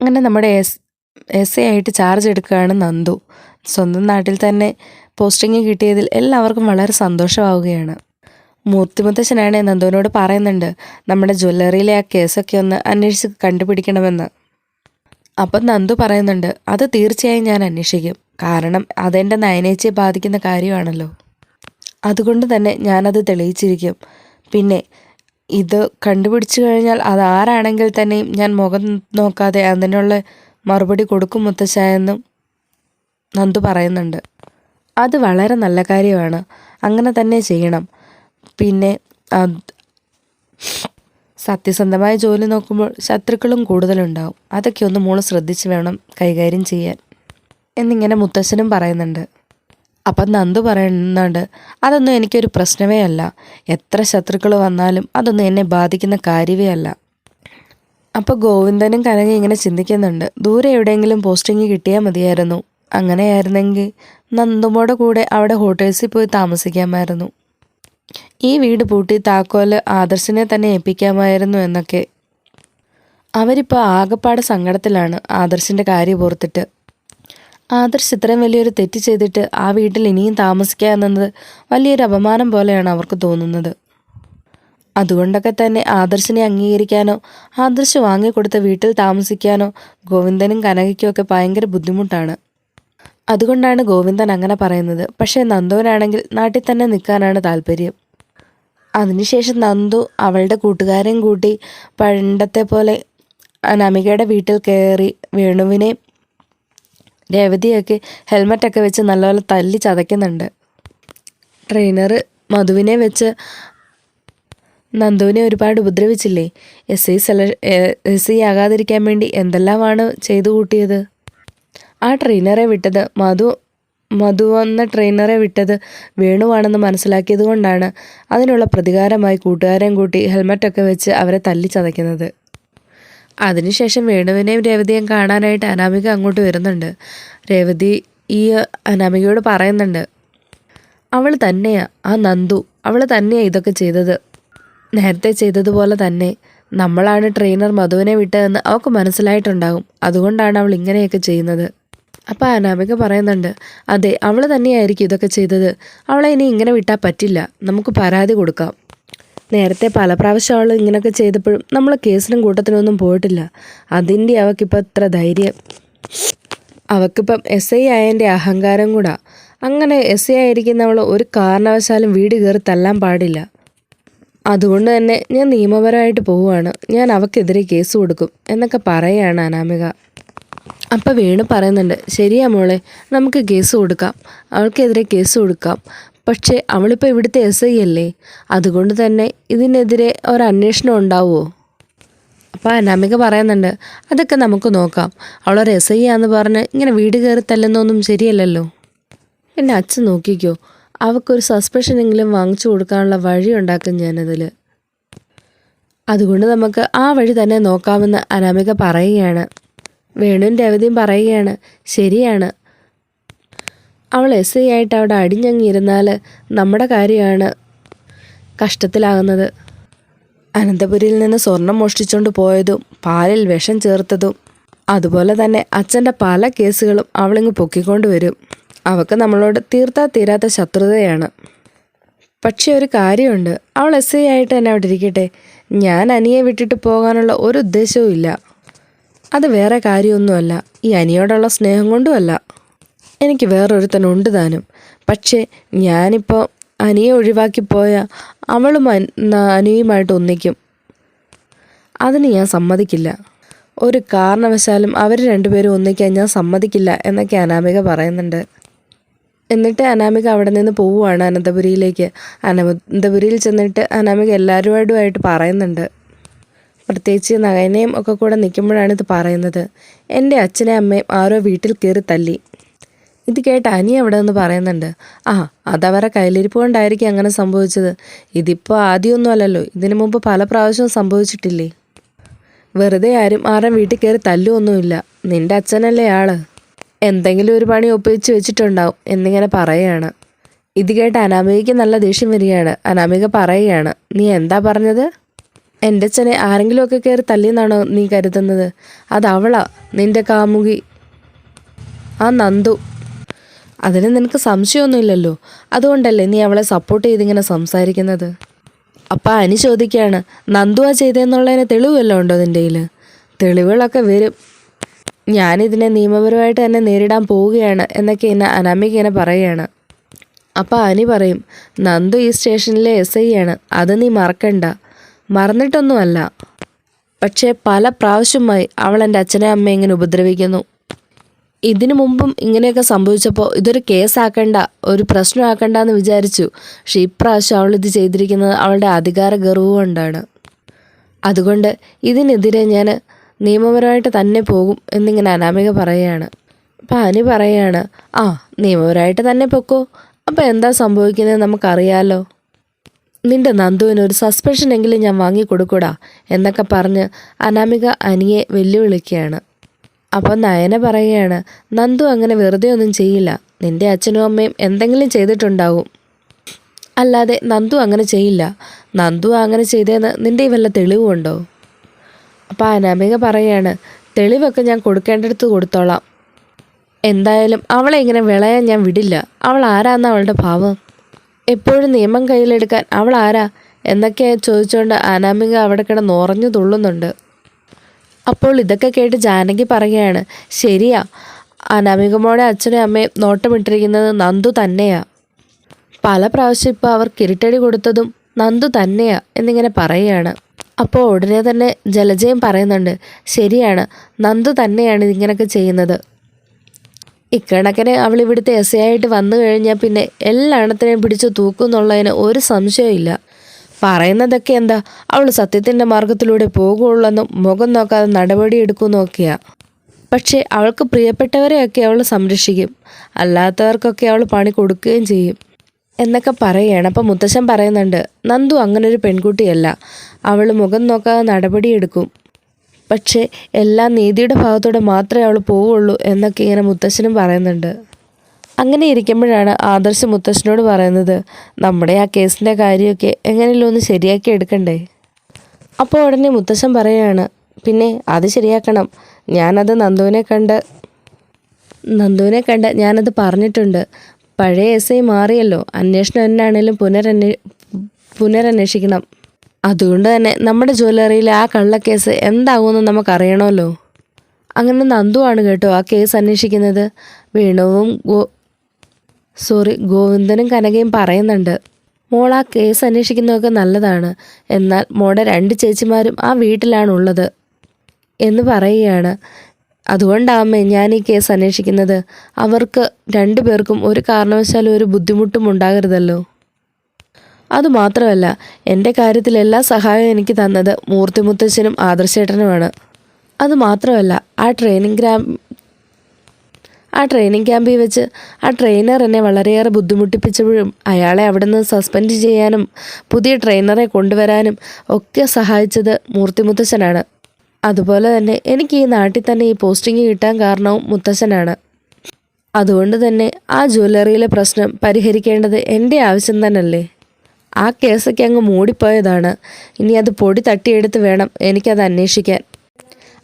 അങ്ങനെ നമ്മുടെ S S A ആയിട്ട് ചാർജ് എടുക്കുകയാണ് നന്ദു. സ്വന്തം നാട്ടിൽ തന്നെ പോസ്റ്റിംഗ് കിട്ടിയതിൽ എല്ലാവർക്കും വളരെ സന്തോഷമാവുകയാണ്. മൂർത്തിമുത്തശ്ശനാണ് നന്ദുവിനോട് പറയുന്നുണ്ട് നമ്മുടെ ജ്വല്ലറിയിലെ ആ കേസൊക്കെ ഒന്ന് അന്വേഷിച്ച് കണ്ടുപിടിക്കണമെന്ന്. അപ്പം നന്ദു പറയുന്നുണ്ട് അത് തീർച്ചയായും ഞാൻ അന്വേഷിക്കും. കാരണം അതെന്റെ നയനേച്ചയെ ബാധിക്കുന്ന കാര്യമാണല്ലോ. അതുകൊണ്ട് തന്നെ ഞാനത് തെളിയിച്ചിരിക്കും. പിന്നെ ഇത് കണ്ടുപിടിച്ചു കഴിഞ്ഞാൽ അത് ആരാണെങ്കിൽ തന്നെയും ഞാൻ മുഖം നോക്കാതെ അതിനുള്ള മറുപടി കൊടുക്കും മുത്തശ്ശായെന്നും നന്ദു പറയുന്നുണ്ട്. അത് വളരെ നല്ല കാര്യമാണ്. അങ്ങനെ തന്നെ ചെയ്യണം. പിന്നെ സത്യസന്ധമായ ജോലി നോക്കുമ്പോൾ ശത്രുക്കളും കൂടുതലുണ്ടാവും. അതൊക്കെ ഒന്ന് മോൾ ശ്രദ്ധിച്ച് വേണം കൈകാര്യം ചെയ്യാൻ. എന്നിങ്ങനെ മുത്തശ്ശനും പറയുന്നുണ്ട്. അപ്പം നന്ദു പറയുന്നുണ്ട് അതൊന്നും എനിക്കൊരു പ്രശ്നമേ അല്ല. എത്ര ശത്രുക്കൾ വന്നാലും അതൊന്നും എന്നെ ബാധിക്കുന്ന കാര്യമേ അല്ല. അപ്പോൾ ഗോവിന്ദനും കനകി ഇങ്ങനെ ചിന്തിക്കുന്നുണ്ട് ദൂരെ എവിടെയെങ്കിലും പോസ്റ്റിംഗ് കിട്ടിയാൽ മതിയായിരുന്നു. അങ്ങനെയായിരുന്നെങ്കിൽ നന്ദുമോടെ കൂടെ അവിടെ ഹോട്ടൽസിൽ പോയി താമസിക്കാമായിരുന്നു. ഈ വീട് പൂട്ടി താക്കോൽ ആദർശിനെ തന്നെ ഏൽപ്പിക്കാമായിരുന്നു എന്നൊക്കെ. അവരിപ്പോൾ ആകപ്പാട് സങ്കടത്തിലാണ് ആദർശിന്റെ കാര്യം ഓർത്തിട്ട്. ആദർശ് ഇത്രയും വലിയൊരു തെറ്റ് ചെയ്തിട്ട് ആ വീട്ടിൽ ഇനിയും താമസിക്കുക എന്നത് വലിയൊരു അപമാനം പോലെയാണ് അവർക്ക് തോന്നുന്നത്. അതുകൊണ്ടൊക്കെ തന്നെ ആദർശിനെ അംഗീകരിക്കാനോ ആദർശ് വാങ്ങിക്കൊടുത്ത വീട്ടിൽ താമസിക്കാനോ ഗോവിന്ദനും കനകയ്ക്കും ഒക്കെ ഭയങ്കര ബുദ്ധിമുട്ടാണ്. അതുകൊണ്ടാണ് ഗോവിന്ദൻ അങ്ങനെ പറയുന്നത്. പക്ഷേ നന്ദുവിനാണെങ്കിൽ നാട്ടിൽ തന്നെ നിൽക്കാനാണ് താല്പര്യം. അതിനുശേഷം നന്ദു അവളുടെ കൂട്ടുകാരെയും കൂട്ടി പണ്ടത്തെ പോലെ നമികയുടെ വീട്ടിൽ കയറി വേണുവിനെ രേവതിയൊക്കെ ഹെൽമറ്റൊക്കെ വെച്ച് നല്ലപോലെ തല്ലി ചതയ്ക്കുന്നുണ്ട്. ട്രെയിനർ മധുവിനെ വെച്ച് നന്ദുവിനെ ഒരുപാട് ഉപദ്രവിച്ചില്ലേ? എസ് ഐ സെല എസ് ഐ ആകാതിരിക്കാൻ വേണ്ടി എന്തെല്ലാമാണ് ചെയ്തു കൂട്ടിയത്? ആ ട്രെയിനറെ വിട്ടത് മധു മധു എന്ന ട്രെയിനറെ വിട്ടത് വേണുവാണെന്ന് മനസ്സിലാക്കിയത് കൊണ്ടാണ്. അതിനുള്ള പ്രതികാരമായി കൂട്ടുകാരെയും കൂട്ടി ഹെൽമറ്റൊക്കെ വെച്ച് അവരെ തല്ലി ചതയ്ക്കുന്നത്. അതിനുശേഷം വേണുവിനെയും രേവതിയും കാണാനായിട്ട് അനാമിക അങ്ങോട്ട് വരുന്നുണ്ട്. രേവതി ഈ അനാമികയോട് പറയുന്നുണ്ട്. അവൾ തന്നെയാ ആ നന്ദു അവൾ തന്നെയാ ഇതൊക്കെ ചെയ്തത്. നേരത്തെ ചെയ്തതുപോലെ തന്നെ നമ്മളാണ് ട്രെയിനർ മധുവിനെ വിട്ടതെന്ന് അവൾക്ക് മനസ്സിലായിട്ടുണ്ടാകും. അതുകൊണ്ടാണ് അവൾ ഇങ്ങനെയൊക്കെ ചെയ്യുന്നത്. അപ്പോൾ അനാമിക പറയുന്നുണ്ട് അതെ അവൾ തന്നെയായിരിക്കും ഇതൊക്കെ ചെയ്തത്. അവളെ ഇനി ഇങ്ങനെ വിട്ടാൽ പറ്റില്ല. നമുക്ക് പരാതി കൊടുക്കാം. നേരത്തെ പല പ്രാവശ്യം അവൾ ഇങ്ങനെയൊക്കെ ചെയ്തപ്പോഴും നമ്മൾ കേസിനും കൂട്ടത്തിനൊന്നും പോയിട്ടില്ല. അതിന്റെ അവൾക്കിപ്പോൾ ഇത്ര ധൈര്യം. അവൾക്കിപ്പം എസ് ഐ ആയതിന്റെ അഹങ്കാരം കൂടാ. അങ്ങനെ എസ് ഐ ആയിരിക്കുന്നവൾ ഒരു കാരണവശാലും വീട് കയറി തല്ലാൻ പാടില്ല. അതുകൊണ്ട് തന്നെ ഞാൻ നിയമപരമായിട്ട് പോവുകയാണ്. ഞാൻ അവക്കെതിരെ കേസ് കൊടുക്കും എന്നൊക്കെ പറയുകയാണ് അനാമിക. അപ്പം വേണു പറയുന്നുണ്ട് ശരിയാ മോളെ നമുക്ക് കേസ് കൊടുക്കാം. അവൾക്കെതിരെ കേസ് കൊടുക്കാം. പക്ഷേ അവളിപ്പോൾ ഇവിടുത്തെ എസ് ഐ അല്ലേ? അതുകൊണ്ട് തന്നെ ഇതിനെതിരെ ഒരന്വേഷണം ഉണ്ടാവുമോ അപ്പോൾ അനാമിക പറയുന്നുണ്ട് അതൊക്കെ നമുക്ക് നോക്കാം. അവളൊരു എസ് ഐ ആന്ന് പറഞ്ഞ് ഇങ്ങനെ വീട് കയറി തല്ലുന്നൊന്നും ശരിയല്ലല്ലോ. പിന്നെ അച്ഛൻ നോക്കിക്കോ അവൾക്കൊരു സസ്പെൻഷനെങ്കിലും വാങ്ങിച്ചു കൊടുക്കാനുള്ള വഴി ഉണ്ടാക്കും ഞാനതിൽ അതുകൊണ്ട് നമുക്ക് ആ വഴി തന്നെ നോക്കാമെന്ന് അനാമിക പറയുകയാണ്. വേണുവിന്റെ രവതിയും പറയുകയാണ്. ശരിയാണ്. അവൾ എസ് ഐ ആയിട്ട് അവിടെ അടിഞ്ഞങ്ങിയിരുന്നാൽ നമ്മുടെ കാര്യമാണ് കഷ്ടത്തിലാകുന്നത്. അനന്തപുരിയിൽ നിന്ന് സ്വർണം മോഷ്ടിച്ചുകൊണ്ട് പോയതും പാലിൽ വിഷം ചേർത്തതും അതുപോലെ തന്നെ അച്ഛന്റെ പല കേസുകളും അവളിങ്ങ് പൊക്കിക്കൊണ്ട് വരും. അവൾക്ക് നമ്മളോട് തീർത്താ തീരാത്ത ശത്രുതയാണ്. പക്ഷേ ഒരു കാര്യമുണ്ട്. അവൾ എസ് ഐ ആയിട്ട് തന്നെ അവിടെ ഇരിക്കട്ടെ. ഞാൻ അനിയെ വിട്ടിട്ട് പോകാനുള്ള ഒരു ഉദ്ദേശവും ഇല്ല അത് വേറെ കാര്യമൊന്നുമല്ല. ഈ അനിയോടുള്ള സ്നേഹം കൊണ്ടുമല്ല. എനിക്ക് വേറൊരുത്തനുണ്ട് താനും. പക്ഷേ ഞാനിപ്പോൾ അനിയെ ഒഴിവാക്കി പോയ അവളും അനിയുമായിട്ട് ഒന്നിക്കും. അതിന് ഞാൻ സമ്മതിക്കില്ല. ഒരു കാരണവശാലും അവർ രണ്ടുപേരും ഒന്നിക്കാൻ ഞാൻ സമ്മതിക്കില്ല എന്നൊക്കെ അനാമിക പറയുന്നുണ്ട്. എന്നിട്ട് അനാമിക അവിടെ നിന്ന് പോവുകയാണ് അനന്തപുരിയിലേക്ക്. അനന്തപുരിയിൽ ചെന്നിട്ട് അനാമിക എല്ലാവരുമായിട്ടുമായിട്ട് പറയുന്നുണ്ട്. പ്രത്യേകിച്ച് നയനയും ഒക്കെ കൂടെ നിൽക്കുമ്പോഴാണ് ഇത് പറയുന്നത്. എന്റെ അച്ഛനെ അമ്മയും ആരോ വീട്ടിൽ കയറി തല്ലി. ഇത് കേട്ട് അനി അവിടെ നിന്ന് പറയുന്നുണ്ട് ആ അതവരെ കയ്യിലിരിപ്പ് കൊണ്ടായിരിക്കും അങ്ങനെ സംഭവിച്ചത്. ഇതിപ്പോൾ ആദ്യമൊന്നും അല്ലല്ലോ ഇതിനു മുമ്പ് പല പ്രാവശ്യവും സംഭവിച്ചിട്ടില്ലേ? വെറുതെ ആരും ആരും വീട്ടിൽ കയറി തല്ലുമൊന്നുമില്ല നിന്റെ അച്ഛനല്ലേ ആൾ. എന്തെങ്കിലും ഒരു പണി ഒപ്പിച്ച് വെച്ചിട്ടുണ്ടാവും എന്നിങ്ങനെ പറയുകയാണ്. ഇത് കേട്ട് അനാമികയ്ക്ക് നല്ല ദേഷ്യം വരികയാണ്. അനാമിക പറയുകയാണ് നീ എന്താ പറഞ്ഞത്? എന്റെ അച്ഛനെ ആരെങ്കിലുമൊക്കെ കയറി തല്ലിയെന്നാണോ നീ കരുതുന്നത്? അതവളാ നിന്റെ കാമുകി. ആ നന്ദു അതിന് നിനക്ക് സംശയമൊന്നുമില്ലല്ലോ. അതുകൊണ്ടല്ലേ നീ അവളെ സപ്പോർട്ട് ചെയ്തിങ്ങനെ സംസാരിക്കുന്നത്? അപ്പം അനി ചോദിക്കുകയാണ് നന്ദുവാ ചെയ്തതെന്നുള്ളതിന് തെളിവല്ലോ ഉണ്ടോ നിന്റെ തെളിവുകളൊക്കെ വരും. ഞാനിതിനെ നിയമപരമായിട്ട് തന്നെ നേരിടാൻ പോവുകയാണ് എന്നൊക്കെ എന്നെ അനാമിക ഇങ്ങനെ പറയുകയാണ്. അപ്പം അനി പറയും നന്ദു ഈ സ്റ്റേഷനിലെ എസ് ഐ ആണ്. അത് നീ മറക്കണ്ട. മറന്നിട്ടൊന്നുമല്ല. പക്ഷേ പല പ്രാവശ്യമായി അവൾ എന്റെ അച്ഛനെ അമ്മയെ ഇങ്ങനെ ഉപദ്രവിക്കുന്നു. ഇതിനു മുമ്പും ഇങ്ങനെയൊക്കെ സംഭവിച്ചപ്പോൾ ഇതൊരു കേസാക്കണ്ട ഒരു പ്രശ്നമാക്കണ്ട എന്ന് വിചാരിച്ചു. പക്ഷെ ഇപ്രാവശ്യം അവൾ ഇത് ചെയ്തിരിക്കുന്നത് അവളുടെ അധികാര ഗർവ് കൊണ്ടാണ്. അതുകൊണ്ട് ഇതിനെതിരെ ഞാൻ നിയമപരമായിട്ട് തന്നെ പോകും എന്നിങ്ങനെ അനാമിക പറയുകയാണ്. അപ്പം അനി പറയുകയാണ് ആ നിയമപരമായിട്ട് തന്നെ പൊക്കോ. അപ്പം എന്താ സംഭവിക്കുന്നത് നമുക്കറിയാലോ. നിന്റെ നന്ദുവിന് ഒരു സസ്പെൻഷനെങ്കിലും ഞാൻ വാങ്ങി കൊടുക്കൂടാ എന്നൊക്കെ പറഞ്ഞ് അനാമിക അനിയെ വെല്ലുവിളിക്കുകയാണ്. അപ്പം നയന പറയുകയാണ് നന്ദു അങ്ങനെ വെറുതെ ഒന്നും ചെയ്യില്ല. നിന്റെ അച്ഛനും അമ്മയും എന്തെങ്കിലും ചെയ്തിട്ടുണ്ടാവും. അല്ലാതെ നന്ദു അങ്ങനെ ചെയ്യില്ല. നന്ദു അങ്ങനെ ചെയ്തതെന്ന് നിന്റെ ഈ വല്ല തെളിവുണ്ടോ അപ്പോൾ അനാമിക പറയാണ് തെളിവൊക്കെ ഞാൻ കൊടുക്കേണ്ടടുത്ത് കൊടുത്തോളാം. എന്തായാലും അവളെ ഇങ്ങനെ വിളയാൻ ഞാൻ വിടില്ല. അവൾ ആരാന്ന അവളുടെ ഭാവം? എപ്പോഴും നിയമം കയ്യിലെടുക്കാൻ അവൾ ആരാ? എന്നൊക്കെ ചോദിച്ചുകൊണ്ട് അനാമിക അവിടെ കിടന്ന് ഉറഞ്ഞു തുള്ളുന്നുണ്ട്. അപ്പോൾ ഇതൊക്കെ കേട്ട് ജാനകി പറയുകയാണ് ശരിയാ അനാമികമ്മയുടെ അച്ഛനും അമ്മയും നോട്ടമിട്ടിരിക്കുന്നത് നന്ദു തന്നെയാ. പല പ്രാവശ്യം ഇപ്പോൾ അവർ കിരിട്ടടി കൊടുത്തതും നന്ദു തന്നെയാ എന്നിങ്ങനെ പറയുകയാണ്. അപ്പോൾ ഉടനെ തന്നെ ജലജയും പറയുന്നുണ്ട് ശരിയാണ് നന്ദു തന്നെയാണ് ഇതിങ്ങനെയൊക്കെ ചെയ്യുന്നത്. ഇക്കണക്കിന് അവൾ ഇവിടുത്തെ എസ് ആയിട്ട് വന്നു കഴിഞ്ഞാൽ പിന്നെ എല്ലാണത്തിനെയും പിടിച്ച് തൂക്കുന്നുള്ളതിന് ഒരു സംശയമില്ല പറയുന്നതൊക്കെ എന്താ? അവൾ സത്യത്തിന്റെ മാർഗത്തിലൂടെ പോകുള്ളെന്നും മുഖം നോക്കാതെ നടപടിയെടുക്കുമെന്നൊക്കെയാ പക്ഷേ അവൾക്ക് പ്രിയപ്പെട്ടവരെയൊക്കെ അവൾ സംരക്ഷിക്കും. അല്ലാത്തവർക്കൊക്കെ അവൾ പണി കൊടുക്കുകയും ചെയ്യും. എന്നൊക്കെ പറയുകയാണ് അപ്പം മുത്തശ്ശൻ പറയുന്നുണ്ട് നന്ദു അങ്ങനൊരു പെൺകുട്ടിയല്ല. അവൾ മുഖം നോക്കാതെ നടപടിയെടുക്കും പക്ഷേ എല്ലാ നീതിയുടെ ഭാഗത്തോടെ മാത്രമേ അവൾ പോവുള്ളൂ എന്നൊക്കെ ഇങ്ങനെ മുത്തശ്ശനും പറയുന്നുണ്ട്. അങ്ങനെ ഇരിക്കുമ്പോഴാണ് ആദർശ് മുത്തശ്ശനോട് പറയുന്നത് നമ്മുടെ ആ കേസിന്റെ കാര്യമൊക്കെ എങ്ങനെയല്ലോ ഒന്ന് ശരിയാക്കി എടുക്കണ്ടേ? അപ്പോൾ ഉടനെ മുത്തശ്ശൻ പറയുകയാണ് പിന്നെ അത് ശരിയാക്കണം. ഞാനത് നന്ദുവിനെ കണ്ട് നന്ദുവിനെ കണ്ട് ഞാനത് പറഞ്ഞിട്ടുണ്ട്. പഴയ എസ് ഐ മാറിയല്ലോ. അന്വേഷണം എന്നാണേലും പുനരന്വേ പുനരന്വേഷിക്കണം. അതുകൊണ്ട് തന്നെ നമ്മുടെ ജ്വല്ലറിയിലെ ആ കള്ളക്കേസ് എന്താകുമെന്ന് നമുക്കറിയണമല്ലോ. അങ്ങനെ നന്ദുവാണ് കേട്ടോ ആ കേസ് അന്വേഷിക്കുന്നത്. വേണുവും സോറി ഗോവിന്ദനും കനകയും പറയുന്നുണ്ട് മോൾ ആ കേസ് അന്വേഷിക്കുന്നതൊക്കെ നല്ലതാണ്. എന്നാൽ മോടെ രണ്ട് ചേച്ചിമാരും ആ വീട്ടിലാണുള്ളത് എന്ന് പറയുകയാണ്. അതുകൊണ്ടാമേ ഞാൻ ഈ കേസ് അന്വേഷിക്കുന്നത്. അവർക്ക് രണ്ടു പേർക്കും ഒരു കാരണവശാലും ഒരു ബുദ്ധിമുട്ടും ഉണ്ടാകരുതല്ലോ. അതുമാത്രമല്ല എന്റെ കാര്യത്തിൽ എല്ലാ സഹായവും എനിക്ക് തന്നത് മൂർത്തിമുത്തച്ഛനും ആദർശേട്ടനുമാണ്. അതുമാത്രമല്ല ആ ട്രെയിനിങ് ഗ്രാം ആ ട്രെയിനിങ് ക്യാമ്പിൽ വെച്ച് ആ ട്രെയിനർ എന്നെ വളരെയേറെ ബുദ്ധിമുട്ടിപ്പിച്ചപ്പോഴും അയാളെ അവിടെ നിന്ന് സസ്പെൻഡ് ചെയ്യാനും പുതിയ ട്രെയിനറെ കൊണ്ടുവരാനും ഒക്കെ സഹായിച്ചത് മൂർത്തി മുത്തശ്ശനാണ് അതുപോലെ തന്നെ എനിക്ക് ഈ നാട്ടിൽ തന്നെ ഈ പോസ്റ്റിംഗ് കിട്ടാൻ കാരണവും മുത്തശ്ശനാണ്. അതുകൊണ്ട് തന്നെ ആ ജ്വല്ലറിയിലെ പ്രശ്നം പരിഹരിക്കേണ്ടത് എന്റെ ആവശ്യം തന്നെയല്ലേ? ആ കേസൊക്കെ അങ്ങ് മൂടിപ്പോയതാണ്. ഇനി അത് പൊടി തട്ടിയെടുത്ത് വേണം എനിക്കത് അന്വേഷിക്കാൻ.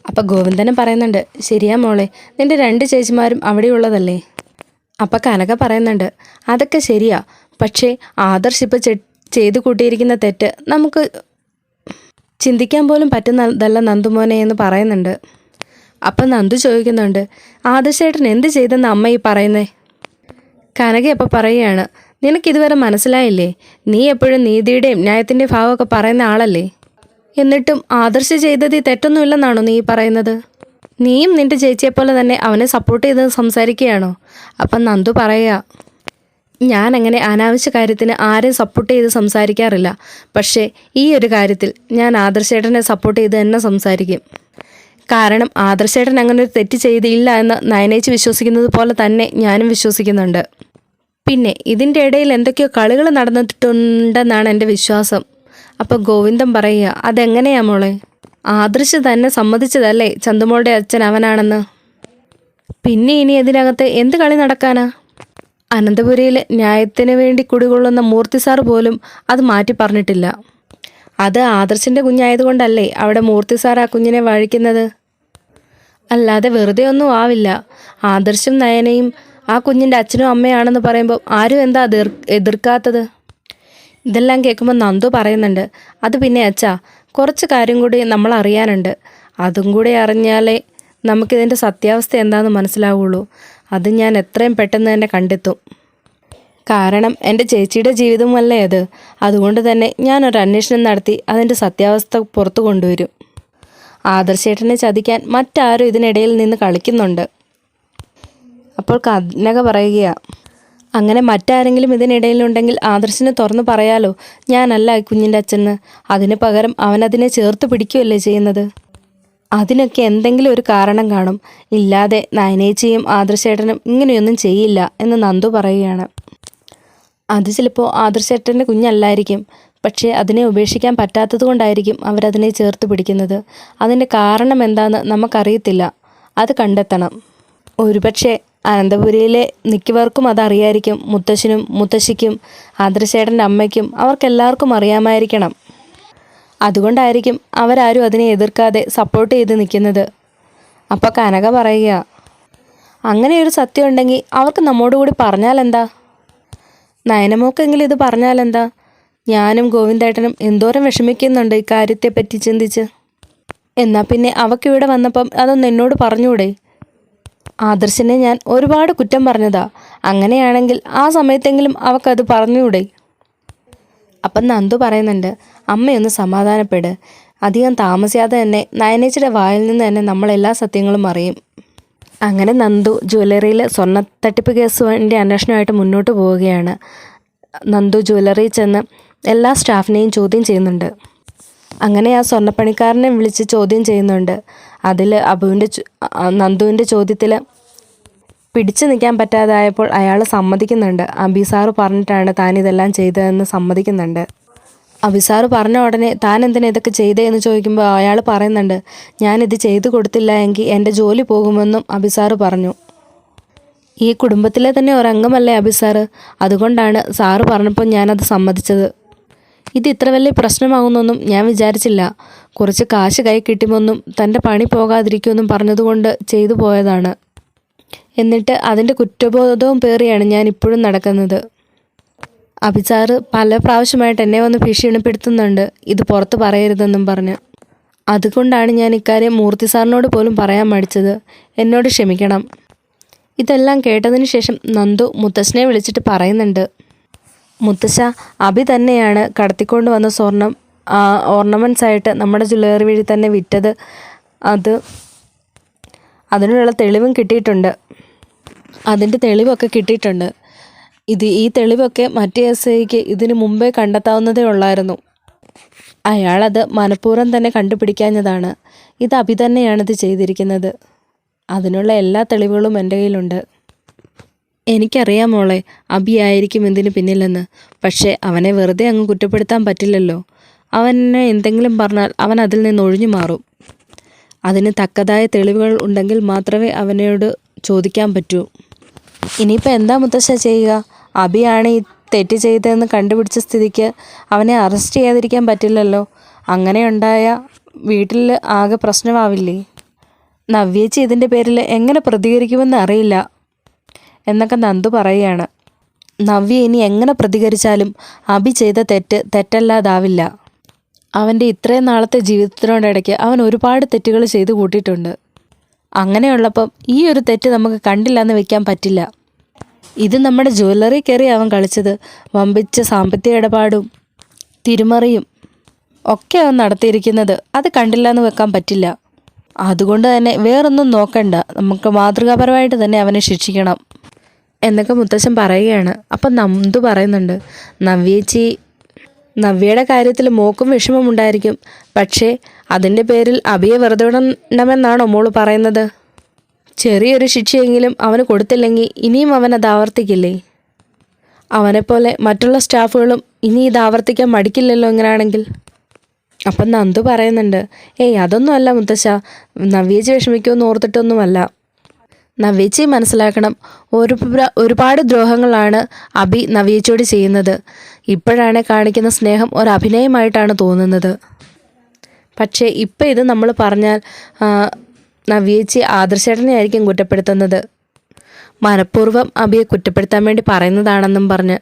അപ്പം ഗോവിന്ദനും പറയുന്നുണ്ട് ശരിയാ മോളെ നിന്റെ രണ്ട് ചേച്ചിമാരും അവിടെയുള്ളതല്ലേ? അപ്പം കനക പറയുന്നുണ്ട് അതൊക്കെ ശരിയാ പക്ഷേ ആദർശ് ഇപ്പം ചെ ചെയ്തു കൂട്ടിയിരിക്കുന്ന തെറ്റ് നമുക്ക് ചിന്തിക്കാൻ പോലും പറ്റുന്നതല്ല നന്ദുമോനെ എന്ന് പറയുന്നുണ്ട്. അപ്പം നന്ദു ചോദിക്കുന്നുണ്ട് ആദർശേട്ടൻ എന്ത് ചെയ്തെന്ന് അമ്മ ഈ പറയുന്നേ? കനക അപ്പം പറയുകയാണ് നിനക്കിതുവരെ മനസ്സിലായില്ലേ? നീ എപ്പോഴും നീതിയുടെയും ന്യായത്തിന്റെയും ഭാവമൊക്കെ പറയുന്ന ആളല്ലേ? എന്നിട്ടും ആദർശ് ചെയ്തത് ഈ തെറ്റൊന്നുമില്ലെന്നാണോ നീ പറയുന്നത്? നീയും നിന്റെ ചേച്ചിയെ പോലെ തന്നെ അവനെ സപ്പോർട്ട് ചെയ്ത് സംസാരിക്കുകയാണോ? അപ്പം നന്ദു പറയുക ഞാൻ അങ്ങനെ അനാവശ്യ കാര്യത്തിന് ആരെയും സപ്പോർട്ട് ചെയ്ത് സംസാരിക്കാറില്ല. പക്ഷേ ഈ ഒരു കാര്യത്തിൽ ഞാൻ ആദർശേട്ടനെ സപ്പോർട്ട് ചെയ്ത് തന്നെ സംസാരിക്കും. കാരണം ആദർശേട്ടൻ അങ്ങനെ ഒരു തെറ്റ് ചെയ്തില്ല എന്ന് നയനേച്ച് വിശ്വസിക്കുന്നത് പോലെ തന്നെ ഞാനും വിശ്വസിക്കുന്നുണ്ട്. പിന്നെ ഇതിന്റെ ഇടയിൽ എന്തൊക്കെയോ കളികൾ നടന്നിട്ടുണ്ടെന്നാണ് എന്റെ വിശ്വാസം. അപ്പോൾ ഗോവിന്ദൻ പറയുക അതെങ്ങനെയാ മോളെ? ആദർശ് തന്നെ സമ്മതിച്ചതല്ലേ? ചന്തുമോളുടെ അച്ഛൻ അവനാണെന്ന്. പിന്നെ ഇനി ഇതിനകത്ത് എന്ത് കളി നടക്കാനാ? അനന്തപുരിയിൽ ന്യായത്തിന് വേണ്ടി കുടികൊള്ളുന്ന മൂർത്തി സാർ പോലും അത് മാറ്റി പറഞ്ഞിട്ടില്ല. അത് ആദർശിന്റെ കുഞ്ഞായതുകൊണ്ടല്ലേ അവിടെ മൂർത്തി സാർ ആ കുഞ്ഞിനെ വഴിക്കുന്നത്? അല്ലാതെ വെറുതെ ഒന്നും ആവില്ല. ആദർശും നയനയും ആ കുഞ്ഞിന്റെ അച്ഛനും അമ്മയാണെന്ന് പറയുമ്പോൾ ആരും എന്താ എതിർ എതിർക്കാത്തത്? ഇതെല്ലാം കേൾക്കുമ്പോൾ നന്ദു പറയുന്നുണ്ട് അത് പിന്നെ അച്ഛാ കുറച്ച് കാര്യം കൂടി നമ്മൾ അറിയാനുണ്ട്. അതും കൂടി അറിഞ്ഞാലേ നമുക്കിതിന്റെ സത്യാവസ്ഥ എന്താണെന്ന് മനസ്സിലാവുള്ളൂ. അത് ഞാൻ എത്രയും പെട്ടെന്ന് തന്നെ കണ്ടെത്തും. കാരണം എന്റെ ചേച്ചിയുടെ ജീവിതമല്ലേ അത്. അതുകൊണ്ട് തന്നെ ഞാനൊരു അന്വേഷണം നടത്തി അതിന്റെ സത്യാവസ്ഥ പുറത്തു കൊണ്ടുവരും. ആദർശേട്ടനെ ചതിക്കാൻ മറ്റാരും ഇതിനിടയിൽ നിന്ന് കളിക്കുന്നുണ്ട്. അപ്പോൾ കനക പറയുകയാ അങ്ങനെ മറ്റാരെങ്കിലും ഇതിനിടയിലുണ്ടെങ്കിൽ ആദർശിനെ തുറന്നു പറയാലോ? ഞാനല്ല കുഞ്ഞിന്റെ അച്ഛന്. അതിന് പകരം അവനതിനെ ചേർത്ത് പിടിക്കുകയല്ലേ ചെയ്യുന്നത്? അതിനൊക്കെ എന്തെങ്കിലും ഒരു കാരണം കാണും. ഇല്ലാതെ നയനേച്ചിയും ആദർശേട്ടനും ഇങ്ങനെയൊന്നും ചെയ്യില്ല എന്ന് നന്ദു പറയുകയാണ്. അത് ചിലപ്പോൾ ആദർശേട്ടന്റെ കുഞ്ഞല്ലായിരിക്കും. പക്ഷേ അതിനെ ഉപേക്ഷിക്കാൻ പറ്റാത്തത് കൊണ്ടായിരിക്കും അവരതിനെ ചേർത്ത് പിടിക്കുന്നത്. അതിന്റെ കാരണം എന്താണെന്ന് നമുക്കറിയത്തില്ല. അത് കണ്ടെത്തണം. ഒരുപക്ഷെ അനന്തപുരിയിലെ മിക്കവർക്കും അതറിയായിരിക്കും. മുത്തശ്ശനും മുത്തശ്ശിക്കും ആദർശേട്ടന്റെ അമ്മയ്ക്കും അവർക്കെല്ലാവർക്കും അറിയാമായിരിക്കണം. അതുകൊണ്ടായിരിക്കും അവരാരും അതിനെ എതിർക്കാതെ സപ്പോർട്ട് ചെയ്ത് നിൽക്കുന്നത്. അപ്പോൾ കനക പറയുക അങ്ങനെ ഒരു സത്യം ഉണ്ടെങ്കിൽ അവർക്ക് നമ്മോടുകൂടി പറഞ്ഞാലെന്താ? നയനമോക്കെങ്കിലും ഇത് പറഞ്ഞാലെന്താ? ഞാനും ഗോവിന്ദേട്ടനും എന്തോരം വിഷമിക്കുന്നുണ്ട് ഇക്കാര്യത്തെപ്പറ്റി ചിന്തിച്ച്. എന്നാൽ പിന്നെ അവക്കിവിടെ വന്നപ്പം അതൊന്ന് എന്നോട് പറഞ്ഞൂടെ ആദർശിനെ ഞാൻ ഒരുപാട് കുറ്റം പറഞ്ഞതാ. അങ്ങനെയാണെങ്കിൽ ആ സമയത്തെങ്കിലും അവക്കത് പറഞ്ഞൂടെ അപ്പം നന്ദു പറയുന്നുണ്ട് അമ്മയൊന്ന് സമാധാനപ്പെട്. അധികം താമസിയാതെ തന്നെ നയനേച്ചിയുടെ വായിൽ നിന്ന് തന്നെ നമ്മളെല്ലാ സത്യങ്ങളും അറിയും. അങ്ങനെ നന്ദു ജ്വല്ലറിയിൽ സ്വർണ തട്ടിപ്പ് കേസിന്റെ അന്വേഷണമായിട്ട് മുന്നോട്ട് പോവുകയാണ്. നന്ദു ജ്വല്ലറി ചെന്ന് എല്ലാ സ്റ്റാഫിനെയും ചോദ്യം ചെയ്യുന്നുണ്ട്. അങ്ങനെ ആ സ്വർണപ്പണിക്കാരനെ വിളിച്ച് ചോദ്യം ചെയ്യുന്നുണ്ട്. അതിൽ അബുവിന്റെ നന്ദുവിന്റെ ചോദ്യത്തിൽ പിടിച്ചു നിൽക്കാൻ പറ്റാതായപ്പോൾ അയാൾ സമ്മതിക്കുന്നുണ്ട്. അബിസാറ് പറഞ്ഞിട്ടാണ് താൻ ഇതെല്ലാം ചെയ്തതെന്ന് സമ്മതിക്കുന്നുണ്ട്. അബിസാറ് പറഞ്ഞ ഉടനെ താൻ എന്തിനാ ഇതൊക്കെ ചെയ്തേ എന്ന് ചോദിക്കുമ്പോൾ അയാൾ പറയുന്നുണ്ട് ഞാനിത് ചെയ്തു കൊടുത്തില്ല എങ്കിൽ എന്റെ ജോലി പോകുമെന്നും അബിസാറ് പറഞ്ഞു. ഈ കുടുംബത്തിലെ തന്നെ ഒരംഗമല്ലേ അബിസാറ് അതുകൊണ്ടാണ് സാറ് പറഞ്ഞപ്പോൾ ഞാനത് സമ്മതിച്ചത്. ഇത് ഇത്ര വലിയ പ്രശ്നമാകുന്നൊന്നും ഞാൻ വിചാരിച്ചില്ല. കുറച്ച് കാശ് കൈ കിട്ടുമെന്നും തന്റെ പണി പോകാതിരിക്കുമെന്നും പറഞ്ഞതുകൊണ്ട് ചെയ്തു പോയതാണ്. എന്നിട്ട് അതിന്റെ കുറ്റബോധവും പേറിയാണ് ഞാൻ ഇപ്പോഴും നടക്കുന്നത്. അഭിചാറ് പല പ്രാവശ്യമായിട്ട് എന്നെ വന്ന് ഭീഷണിപ്പെടുത്തുന്നുണ്ട്. ഇത് പുറത്ത് പറയരുതെന്നും പറഞ്ഞ്. അതുകൊണ്ടാണ് ഞാൻ ഇക്കാര്യം മൂർത്തി സാറിനോട് പോലും പറയാൻ മടിച്ചത്. എന്നോട് ക്ഷമിക്കണം. ഇതെല്ലാം കേട്ടതിന് ശേഷം നന്ദു മുത്തശ്ശനെ വിളിച്ചിട്ട് പറയുന്നുണ്ട്. മുത്തശ്ശ അഭി തന്നെയാണ് കടത്തിക്കൊണ്ട് വന്ന സ്വർണം ഓർണമെന്റ്സ് ആയിട്ട് നമ്മുടെ ജ്വല്ലറി വഴി തന്നെ വിറ്റത്. അത് അതിനുള്ള തെളിവും കിട്ടിയിട്ടുണ്ട്. അതിന്റെ തെളിവൊക്കെ കിട്ടിയിട്ടുണ്ട്. ഇത് ഈ തെളിവൊക്കെ മറ്റേ എസ് ഐക്ക് ഇതിനു മുമ്പേ കണ്ടെത്താവുന്നതേ ഉള്ളായിരുന്നു. അയാളത് മനഃപൂർവം തന്നെ കണ്ടുപിടിക്കാഞ്ഞതാണ്. ഇത് അഭി തന്നെയാണ് ഇത് ചെയ്തിരിക്കുന്നത്. അതിനുള്ള എല്ലാ തെളിവുകളും എന്റെ കയ്യിലുണ്ട്. എനിക്കറിയാം മോളെ അബി ആയിരിക്കും ഇതിന് പിന്നിലെന്ന്. പക്ഷേ അവനെ വെറുതെ അങ്ങ് കുറ്റപ്പെടുത്താൻ പറ്റില്ലല്ലോ. അവനെ എന്തെങ്കിലും പറഞ്ഞാൽ അവൻ അതിൽ നിന്ന് ഒഴിഞ്ഞു മാറും. അതിന് തക്കതായ തെളിവുകൾ ഉണ്ടെങ്കിൽ മാത്രമേ അവനോട് ചോദിക്കാൻ പറ്റൂ. ഇനിയിപ്പോൾ എന്താ മുത്തശ്ശ ചെയ്യുക? അബിയാണ് ഈ തെറ്റ് ചെയ്തതെന്ന് കണ്ടുപിടിച്ച സ്ഥിതിക്ക് അവനെ അറസ്റ്റ് ചെയ്യാതിരിക്കാൻ പറ്റില്ലല്ലോ. അങ്ങനെ ഉണ്ടായ വീട്ടിൽ ആകെ പ്രശ്നമാവില്ലേ? നവ്യേച്ചി ഇതിന്റെ പേരിൽ എങ്ങനെ പ്രതികരിക്കുമെന്ന് അറിയില്ല. എന്നൊക്കെ നന്ദു പറയുകയാണ്. നവ്യ ഇനി എങ്ങനെ പ്രതികരിച്ചാലും അഭി ചെയ്ത തെറ്റ് തെറ്റല്ലാതാവില്ല. അവന്റെ ഇത്രയും നാളത്തെ ജീവിതത്തിനോടിടയ്ക്ക് അവൻ ഒരുപാട് തെറ്റുകൾ ചെയ്തു കൂട്ടിയിട്ടുണ്ട്. അങ്ങനെയുള്ളപ്പം ഈ ഒരു തെറ്റ് നമുക്ക് കണ്ടില്ല എന്ന് വെക്കാൻ പറ്റില്ല. ഇത് നമ്മുടെ ജ്വല്ലറി കയറി അവൻ കളിച്ചത് വമ്പിച്ച സാമ്പത്തിക ഇടപാടും തിരുമറിയും ഒക്കെ അവൻ നടത്തിയിരിക്കുന്നത് അത് കണ്ടില്ല എന്ന് വെക്കാൻ പറ്റില്ല. അതുകൊണ്ട് തന്നെ വേറൊന്നും നോക്കണ്ട. നമുക്ക് മാതൃകാപരമായിട്ട് തന്നെ അവനെ ശിക്ഷിക്കണം. എന്നൊക്കെ മുത്തശ്ശൻ പറയുകയാണ്. അപ്പം നന്ദു പറയുന്നുണ്ട് നവ്യേച്ചി നവ്യയുടെ കാര്യത്തിൽ മോക്കും വിഷമമുണ്ടായിരിക്കും പക്ഷേ അതിന്റെ പേരിൽ അഭിയെ വെറുതെ വിടണമെന്നാണോ മോൾ പറയുന്നത്? ചെറിയൊരു ശിക്ഷയെങ്കിലും അവന് കൊടുത്തില്ലെങ്കിൽ ഇനിയും അവൻ അത് ആവർത്തിക്കില്ലേ? അവനെപ്പോലെ മറ്റുള്ള സ്റ്റാഫുകളും ഇനി ഇത് ആവർത്തിക്കാൻ മടിക്കില്ലല്ലോ ഇങ്ങനെയാണെങ്കിൽ അപ്പം നന്ദു പറയുന്നുണ്ട് ഏയ് അതൊന്നുമല്ല മുത്തശ്ശ നവ്യേച്ചി വിഷമിക്കുമെന്ന് ഓർത്തിട്ടൊന്നുമല്ല. നവ്യേച്ചി മനസ്സിലാക്കണം. ഒരു ഒരുപാട് ദ്രോഹങ്ങളാണ് അഭി നവ്യച്ചിയോട് ചെയ്യുന്നത്. ഇപ്പോഴാണ് കാണിക്കുന്ന സ്നേഹം ഒരു അഭിനയമായിട്ടാണ് തോന്നുന്നത്. പക്ഷേ ഇപ്പം ഇത് നമ്മൾ പറഞ്ഞാൽ നവ്യേച്ചി ആദർശേട്ടനെ ആയിരിക്കും കുറ്റപ്പെടുത്തുന്നത്. മനഃപൂർവം അബിയെ കുറ്റപ്പെടുത്താൻ വേണ്ടി പറയുന്നതാണെന്നും പറഞ്ഞ്.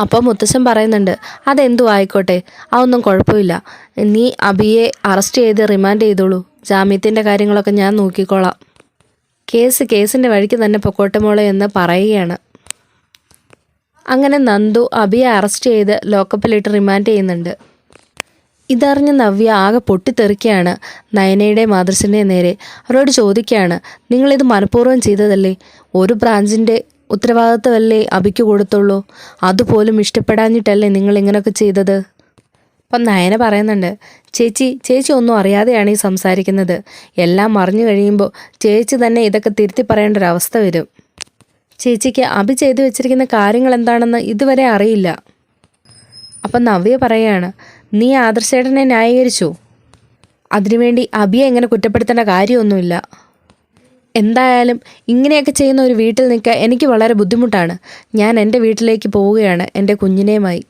അപ്പോൾ മുത്തശ്ശൻ പറയുന്നുണ്ട് അതെന്തു ആയിക്കോട്ടെ അതൊന്നും കുഴപ്പമില്ല. നീ അബിയെ അറസ്റ്റ് ചെയ്ത് റിമാൻഡ് ചെയ്തോളൂ. ജാമ്യത്തിന്റെ കാര്യങ്ങളൊക്കെ ഞാൻ നോക്കിക്കോളാം. കേസ് കേസിന്റെ വഴിക്ക് തന്നെ പൊക്കോട്ടെ മോളെ എന്ന് പറയുകയാണ്. അങ്ങനെ നന്ദു അബിയെ അറസ്റ്റ് ചെയ്ത് ലോക്കപ്പിലിട്ട് റിമാൻഡ് ചെയ്യുന്നുണ്ട്. ഇതറിഞ്ഞ് നവ്യ ആകെ പൊട്ടിത്തെറിക്കുകയാണ്. നയനയുടെ മാതൃശന്റെ നേരെ അവരോട് ചോദിക്കുകയാണ് നിങ്ങളിത് മനഃപൂർവം ചെയ്തതല്ലേ? ഒരു ബ്രാഞ്ചിന്റെ ഉത്തരവാദിത്വമല്ലേ അബിക്ക് കൊടുത്തുള്ളൂ? അതുപോലും ഇഷ്ടപ്പെടാഞ്ഞിട്ടല്ലേ നിങ്ങൾ ഇങ്ങനെയൊക്കെ ചെയ്തത്? അപ്പം നയന പറയുന്നുണ്ട് ചേച്ചി ചേച്ചി ഒന്നും അറിയാതെയാണ് ഈ സംസാരിക്കുന്നത്. എല്ലാം മറിഞ്ഞു കഴിയുമ്പോൾ ചേച്ചി തന്നെ ഇതൊക്കെ തിരുത്തി പറയേണ്ട ഒരു അവസ്ഥ വരും. ചേച്ചിക്ക് അഭി ചെയ്തു വെച്ചിരിക്കുന്ന കാര്യങ്ങൾ എന്താണെന്ന് ഇതുവരെ അറിയില്ല. അപ്പം നവ്യ പറയാണ് നീ ആദർശേട്ടനെ ന്യായീകരിച്ചു. അതിനുവേണ്ടി അബിയെ എങ്ങനെ കുറ്റപ്പെടുത്തേണ്ട കാര്യമൊന്നുമില്ല. എന്തായാലും ഇങ്ങനെയൊക്കെ ചെയ്യുന്ന ഒരു വീട്ടിൽ നിൽക്കാൻ എനിക്ക് വളരെ ബുദ്ധിമുട്ടാണ്. ഞാൻ എന്റെ വീട്ടിലേക്ക് പോവുകയാണ് എന്റെ കുഞ്ഞിനെയുമായി.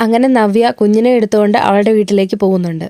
അങ്ങനെ നവ്യ കുഞ്ഞിനെ എടുത്തുകൊണ്ട് അവളുടെ വീട്ടിലേക്ക് പോകുന്നുണ്ട്.